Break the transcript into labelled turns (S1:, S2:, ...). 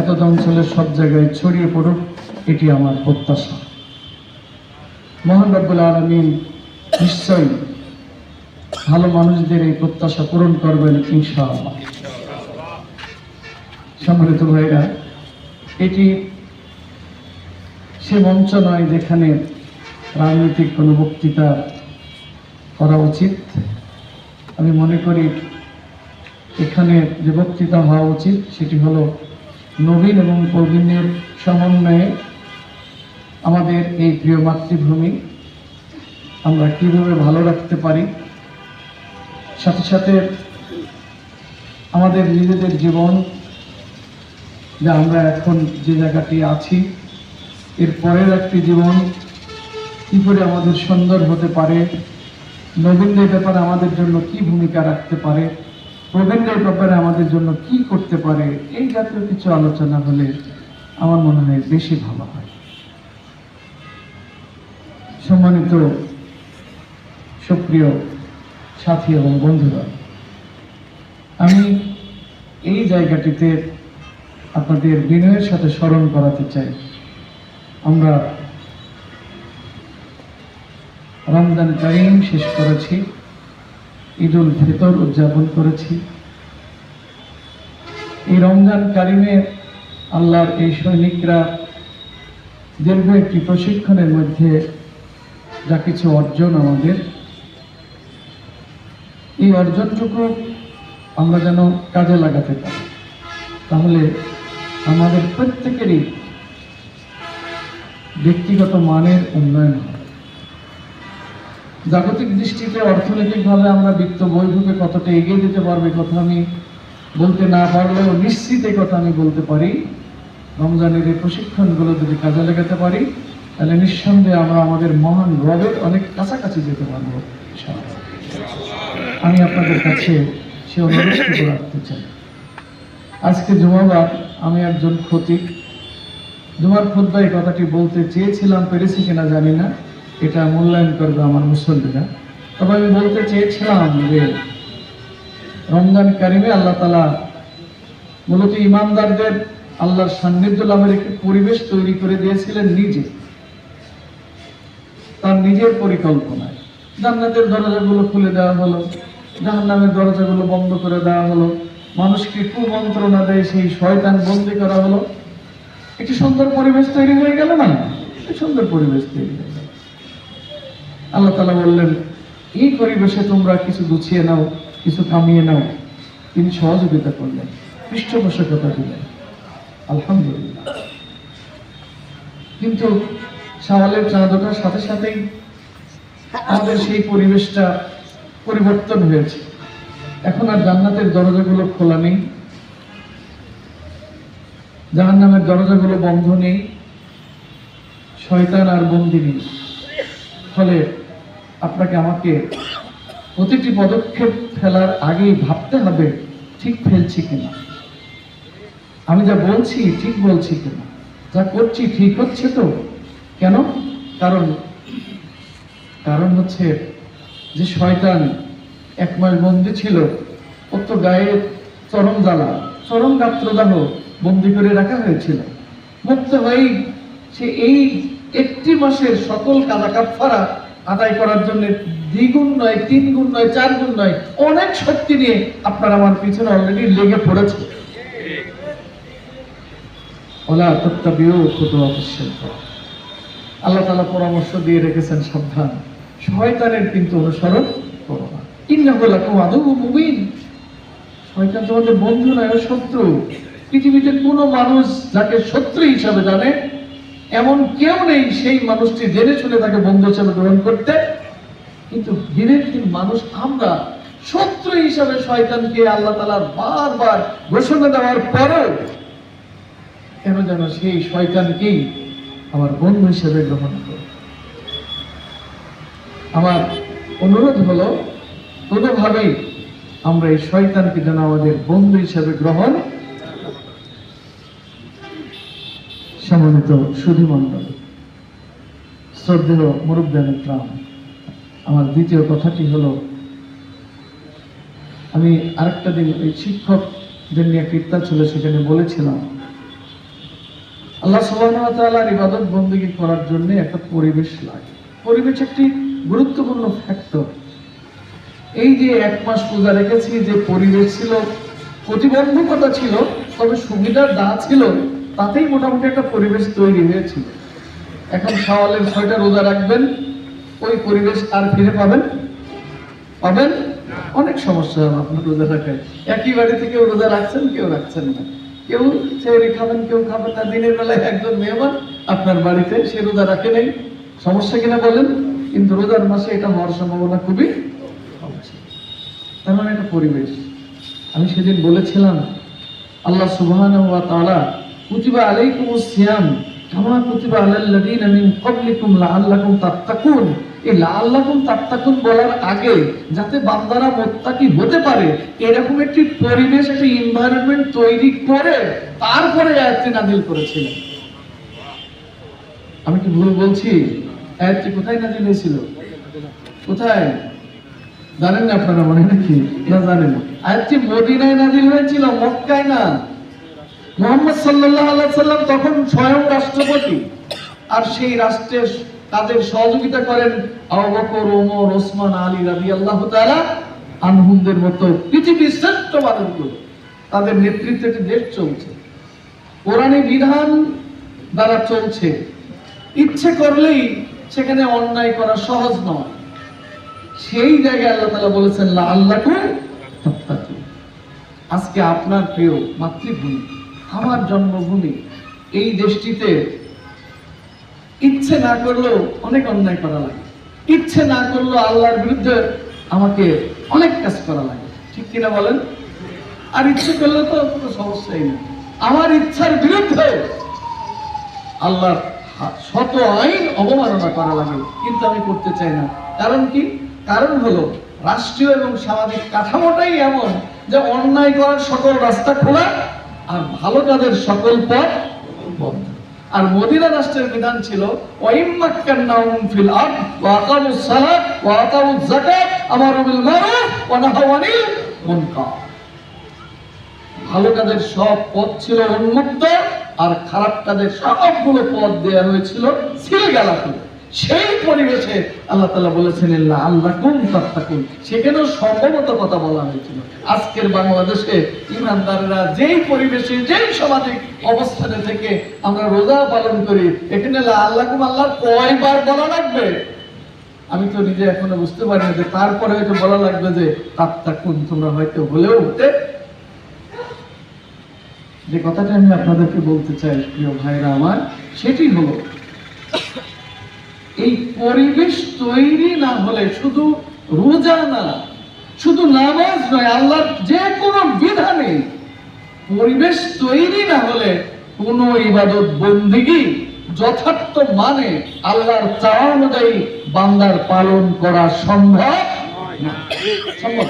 S1: এত অঞ্চলের সব জায়গায় ছড়িয়ে পড়ুক, এটি আমার প্রত্যাশা। মহান রব্বুল আলমিন নিশ্চয়ই ভালো মানুষদের এই প্রত্যাশা পূরণ করবেন ইনশাআল্লাহ। সম্মানিত ভাইরা, এটি সে মঞ্চ নয় যেখানে রাজনৈতিক কোনো বক্তৃতা করা উচিত। আমি মনে করি এখানে যে বক্তৃতা হওয়া উচিত, সেটি হলো নবীন এবং প্রবীণের সমন্বয়ে আমাদের এই প্রিয় মাতৃভূমি আমরা কীভাবে ভালো রাখতে পারি, সাথে সাথে আমাদের নিজেদের জীবন যে আমরা এখন যে জায়গাটি আছি, এর পরের একটি জীবন কী করে আমাদের সুন্দর হতে পারে, নবীনদের ব্যাপারে আমাদের জন্য কি ভূমিকা রাখতে পারে প্রবীণদের ব্যাপারে আমাদের জন্য কি করতে পারে, এই জাতীয় কিছু আলোচনা হলে আমার মনে হয় বেশি ভালো হয়। সম্মানিত সুপ্রিয় সাথী এবং বন্ধুরা, আমি এই জায়গাটিতে আপনাদের বিনয়ের সাথে স্মরণ করাতে চাই। আমরা রমজান কারিম শেষ করেছি। ঈদ উল ফিতর উদযাপন করেছি। এই রমজান কারিমে আল্লাহর এই সৈনিকরা দীর্ঘ একটি প্রশিক্ষণের মধ্যে যা কিছু অর্জন আমাদের। এই অর্জনটুকু আমরা যেন কাজে লাগাতে পারি। তাহলে আমাদের প্রত্যেকেরই ব্যক্তিগত মানের উন্নয়ন হবে। জাগতিক দৃষ্টিতে অর্থনৈতিকভাবে আমরা বিত্ত বৈভবে কতটা এগিয়ে যেতে পারবে কথা আমি বলতে না পারলেও নিশ্চিত এই কথা আমি বলতে পারি। রমজানের এই প্রশিক্ষণগুলো যদি কাজে লাগাতে পারি, তাহলে নিঃসন্দেহে আমরা আমাদের মহান রবের অনেক কাছাকাছি যেতে পারব আমি আপনাদের কাছে সে অনুরোধটুকু রাখতে চাই। আজকে জুমাবার আমি একজন খতিক জুমার খুদ্া এই কথাটি বলতে চেয়েছিলাম, পেরেছি কিনা জানি না। এটা মূল্যায়ন করবে আমার মুসল্লিরা। তবে আমি বলতে চেয়েছিলাম যে, রমজান কারিমে আল্লাহ তালা মূলত ইমানদারদের আল্লাহর সান্নিধ্য লাভের একটি পরিবেশ তৈরি করে দিয়েছিলেন নিজে। তার নিজের পরিকল্পনায় জান্নাতের দরজাগুলো খুলে দেওয়া হলো, জাহান্নামের দরজাগুলো বন্ধ করে দেওয়া হলো, মানুষকে কুমন্ত্রণা দেয় সেই শয়তান বন্দি করা হলো। একটি সুন্দর পরিবেশ তৈরি হয়ে গেল না? সুন্দর পরিবেশ তৈরি হয়ে আল্লাহ তালা বললেন, এই পরিবেশে তোমরা কিছু গুছিয়ে নাও, কিছু থামিয়ে নাও। তিনি সহযোগিতা করলেন, পৃষ্ঠপোষকতা দিলেন। আলহামদুলিল্লাহ। কিন্তু সাওয়ালের চাঁদ ওঠার সাথে সাথেই আমাদের সেই পরিবেশটা পরিবর্তন হয়েছে। এখন আর জান্নাতের দরজাগুলো খোলা নেই। জাহান্নামের দরজাগুলো বন্ধ নেই। শয়তান আর বন্দি নেই। ফলে আপনাকে আমাকে প্রতিটি পদক্ষেপ ফেলার আগেই ভাবতে হবে, ঠিক ফেলছি কিনা। আমি যা বলছি, ঠিক বলছি কিনা। যা করছি, ঠিক হচ্ছে তো? কেন? কারণ কারণ হচ্ছে যে শয়তান এক মাস বন্দি ছিল ওর তো গায়ে চরম জ্বালা, চরম গাত্রদাহ বন্দি করে রাখা হয়েছিল। মুক্ত হয়েই সে এই একটি মাসের সকল কাদা কাফারা আদায় করার জন্য দ্বিগুণ নয় তিন গুণ নয় চার গুণ নয়, অনেক শক্তি নিয়ে আপনার আমার পিছনে অলরেডি লেগে পড়েছে। আল্লাহ তালা পরামর্শ দিয়ে রেখেছেন, সাবধান। শয়তানের কিন্তু অনুসরণ করো না। ইন্নাহুল্লাহ আদৌ মুবিন। শয়তান তোমাদের বন্ধু নয়, শত্রু। পৃথিবীতে কোনো মানুষ যাকে শত্রু হিসাবে জানে এমন কেউ নেই সেই মানুষটি জেনে শুনে তাকে বন্ধু হিসাবে গ্রহণ করতে। কিন্তু দিনের দিন মানুষ আমরা, শত্রু হিসাবে শয়তানকে আল্লাহ তালার বারবার ঘোষণা দেওয়ার পরেও কেন যেন সেই শয়তানকেই আমার বন্ধু হিসেবে গ্রহণ করে। আমার অনুরোধ হলো, কোনোভাবেই আমরা এই শয়তানকে যেন আমাদের বন্ধু হিসেবে গ্রহণ সম্মানিত সুধী মণ্ডল শ্রদ্ধেয় মুরব্বানের প্রাণ আমার দ্বিতীয় কথাটি হলো, আমি আরেকটা দিন ওই শিক্ষকদের নিয়ে ইত্যাদ ছিল, সেখানে বলেছিলাম, আল্লাহ ওয়া ইবাদত বন্দেগী করার জন্য একটা পরিবেশ লাগে। পরিবেশ একটি গুরুত্বপূর্ণ ফ্যাক্টর এই যে এক মাস পূজা রেখেছি, যে পরিবেশ ছিল, প্রতিবন্ধকতা ছিল, তবে সুবিধার দা ছিল তাতেই মোটামুটি একটা পরিবেশ তৈরি হয়েছিল। এখন সওয়ালের ছয়টা রোজা রাখবেন, ওই পরিবেশ আর ফিরে পাবেন? পাবেন? অনেক সমস্যা হবে আপনার রোজা রাখায়। একই বাড়ি থেকে রোজা রাখছেন, কেউ রাখছেন না। কেউ চেয়ারে খাবেন, কেউ খাবেন না। দিনের বেলায় একজন মেহমান আপনার বাড়িতে, সে রোজা রাখে নেই। সমস্যা কিনা বলেন? কিন্তু রোজার মাসে এটা হওয়ার সম্ভাবনা খুবই তার মানে একটা পরিবেশ। আমি সেদিন বলেছিলাম, আল্লাহ তাআলা কুতিবা আলাইকুমুস এই তাত্তাকুন বলার আগে যাতে বান্দারা হতে পারে, এরকম একটি পরিবেশ তৈরি করে, তারপরে আয়াতটি নাজিল করেছিলেন। আমি কি ভুল বলছি? আয়াতটি কোথায় নাজিল হয়েছিল? কোথায়? জানেন না আপনারা মনে নাকি? না জানেন। আয়াতটি মদিনায় নাজিল হয়েছিল, মক্কায় না? মোহাম্মদ আলাইহি সাল্লাম তখন স্বয়ং রাষ্ট্রপতি। আর সেই রাষ্ট্রের তাদের সহযোগিতা করেন ওমর, ওসমান, আলী রাদিয়াল্লাহু তাআলা আনহুমদের মতো পৃথিবীর শ্রেষ্ঠ মানুষগুলো। তাদের নেতৃত্বে একটি দেশ চলছে। কোরআনী বিধান দ্বারা চলছে। ইচ্ছে করলেই সেখানে অন্যায় করা সহজ নয়। সেই জায়গায় আল্লাহ তালা বলেছেন আল্লাহু আজকে আপনার প্রিয় মাতৃভূমি। আমার জন্মভূমি। এই দেশটিতে ইচ্ছে না করলেও অনেক অন্যায় করা লাগে। ইচ্ছে না করলেও আল্লাহর বিরুদ্ধে আমাকে অনেক কাজ করা লাগে। ঠিক কিনা বলেন? আর ইচ্ছে করলে তো কোনো সমস্যাই নেই। আমার ইচ্ছার বিরুদ্ধে আল্লাহর শত আইন অবমাননা করা লাগে। কিন্তু আমি করতে চাই না। কারণ কি? কারণ হলো, রাষ্ট্রীয় এবং সামাজিক কাঠামোটাই এমন যে অন্যায় করার সকল রাস্তা খোলা আর ভালো কাজের সকল পথ বন্ধ। আর মদিনা রাষ্ট্রের বিধান ছিল ভালো কাজের সব পথ ছিল উন্মুক্ত, আর খারাপ কাজের সবগুলো পথ দেওয়া হয়েছিল সিলগালা করে সেই পরিবেশে আল্লাহ তালা বলেছেন আল্লাহ কুম তাত্তাকুন। সেখানেও সম্ভবত কথা বলা হয়েছিল। আজকের বাংলাদেশে ইমানদারেরা যেই পরিবেশে, যেই সামাজিক অবস্থানে থেকে আমরা রোজা পালন করি, এখানে আল্লাহ কুম আল্লাহ কয়বার বলা লাগবে? আমি তো নিজে এখনও বুঝতে পারি না যে তারপরে হয়তো বলা লাগবে যে, তাত্তাকুন, তোমরা হয়তো হলেও হতে যে কথাটা আমি আপনাদেরকে বলতে চাই, প্রিয় ভাইরা আমার, সেটি হলো এই পরিবেশ তৈরি না হলে শুধু রোজা না, শুধু নামাজ নয়, আল্লাহর যে কোনো বিধানে পরিবেশ তৈরি না হলে কোন ইবাদত বন্দিগি যথার্থ মানে আল্লাহর চাওয়া অনুযায়ী বান্দার পালন করা সম্ভব না সম্ভব।